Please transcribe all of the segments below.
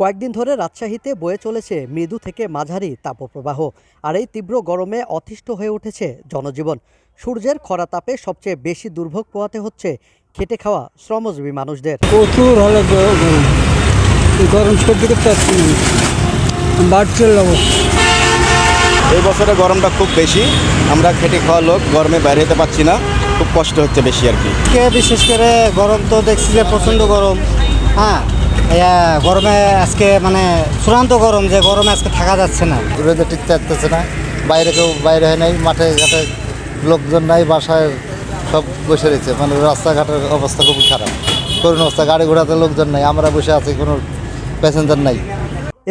কয়েকদিন ধরে রাজশাহীতে বয়ে চলেছে মৃদু থেকে মাঝারি তাপপ্রবাহ আর এই তীব্র গরমে অতিষ্ঠ হয়ে উঠেছে জনজীবন। সূর্যের খরা তাপে সবচেয়ে বেশি দুর্ভোগ পোহাতে হচ্ছে খেটে খাওয়া শ্রমজীবী মানুষদের। প্রচুর হলে গরম। এই গরম সহ্য করতে পারছি বাড়ছে এই বছরে গরমটা খুব বেশি। আমরা খেটে খাওয়া লোক গরমে বাইরে যেতে পারছি না। খুব কষ্ট হচ্ছে বেশি আর কি বিশেষ করে গরম তো দেখছি যে প্রচণ্ড গরম। হ্যাঁ গরমে আজকে মানে চূড়ান্ত গরম যে গরমে আজকে থাকা যাচ্ছে না। রোদে টিকতে পারতেছে না। বাইরে কেউ বাইরে হয় নাই মাঠে ঘাটে লোকজন নাই বাসায় সব বসে রয়েছে। মানে রাস্তাঘাটের অবস্থা খুবই খারাপ। করুন অবস্থা গাড়ি ঘোড়াতে লোকজন নাই আমরা বসে আছি কোনো প্যাসেঞ্জার নাই।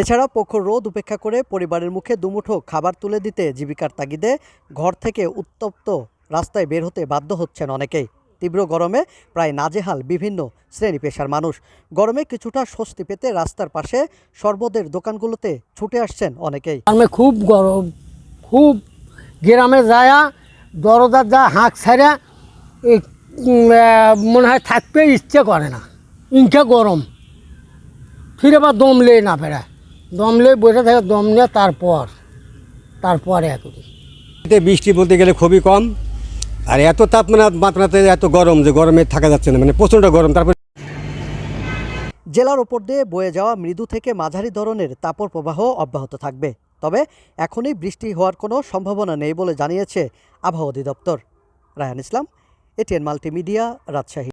এছাড়া পক্ষ রোদ উপেক্ষা করে পরিবারের মুখে দুমুঠো খাবার তুলে দিতে জীবিকার তাগিদে ঘর থেকে উত্তপ্ত রাস্তায় বের হতে বাধ্য হচ্ছেন অনেকেই। তীব্র গরমে প্রায় নাজেহাল বিভিন্ন শ্রেণি পেশার মানুষ। গরমে কিছুটা স্বস্তি পেতে রাস্তার পাশে শরবতের দোকানগুলোতে ছুটে আসছেন অনেকেই। গ্রামে খুব গরম খুব গ্রামে যায়া দরজার যা হাঁক ছাড়া মনে হয় থাকতে ইচ্ছে করে না। ইনকা গরম। ফিরে আবার দমলে না ফেরা। দমলে বসে থাকে দম নিয়ে তারপর তারপরে করি এতে বৃষ্টি বলতে গেলে খুবই কম। আর এত তাপমাত্রা মাত্রাতে এত গরম যে গরমে থাকা যাচ্ছে না মানে প্রচণ্ড গরম, তারপর জেলার ওপর দিয়ে বয়ে যাওয়া মৃদু থেকে মাঝারি ধরনের তাপর প্রবাহ অব্যাহত থাকবে। তবে এখনই বৃষ্টি হওয়ার কোনো সম্ভাবনা নেই বলে জানিয়েছে আবহাওয়া অধিদপ্তর। Rayan Islam, ATN multimedia, Rajshahi.